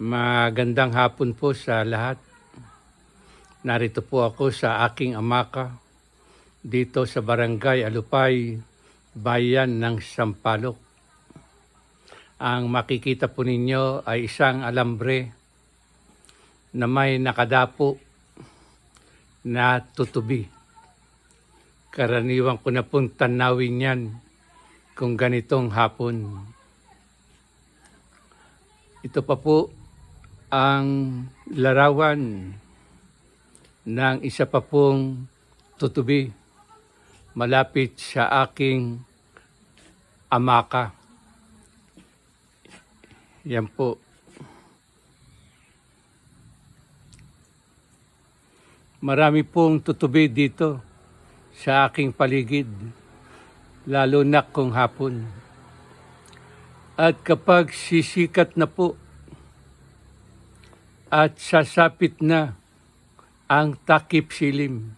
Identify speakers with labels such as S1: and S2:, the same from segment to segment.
S1: Magandang hapon po sa lahat. Narito po ako sa aking amaka dito sa Barangay Alupay, Bayan ng Sampaloc. Ang makikita po ninyo ay isang alambre na may nakadapo na tutubi. Karaniwan ko na pong tanawin yan kung ganitong hapon. Ito pa po ang larawan ng isa pa pong tutubi malapit sa aking amaka. Yan po. Marami pong tutubi dito sa aking paligid, lalo na kung hapon. At kapag sisikat na po at sasapit na ang takip silim,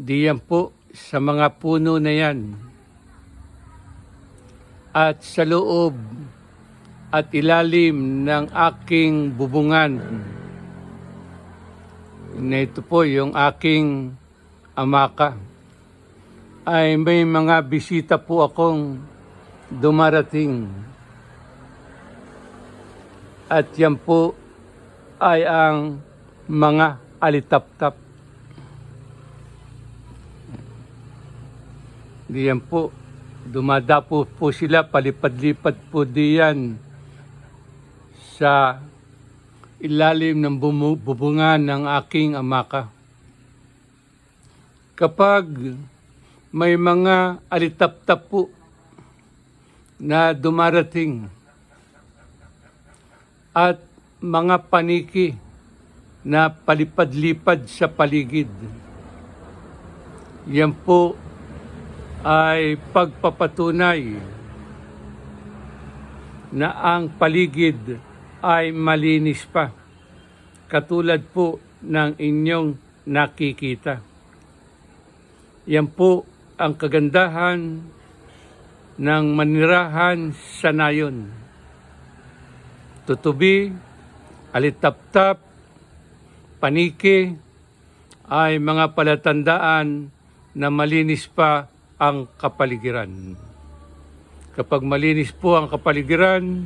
S1: diyan po sa mga puno na yan at sa loob at ilalim ng aking bubungan. Na ito po yung aking amaka. Ay may mga bisita po akong dumarating. At yan po ay ang mga alitap-tap. Diyan po, dumadapo po sila, palipad-lipad po diyan sa ilalim ng bubungan ng aking amaka. Kapag may mga alitap-tap po na dumarating at mga paniki na palipad-lipad sa paligid. Yan po ay pagpapatunay na ang paligid ay malinis pa. Katulad po ng inyong nakikita. Yan po ang kagandahan ng manirahan sa nayon. Tutubi, alitap-tap, paniki, ay mga palatandaan na malinis pa ang kapaligiran. Kapag malinis po ang kapaligiran,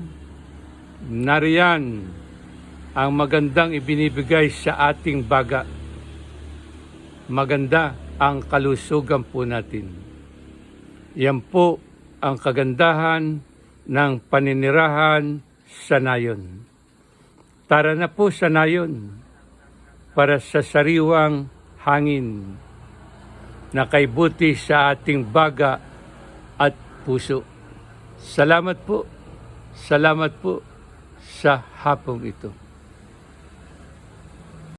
S1: nariyan ang magandang ibinibigay sa ating baga. Maganda ang kalusugan po natin. Yan po ang kagandahan ng paninirahan sa nayon. Tara na po sa nayon para sa sariwang hangin na kaibuti sa ating baga at puso. Salamat po. Salamat po sa hapong ito.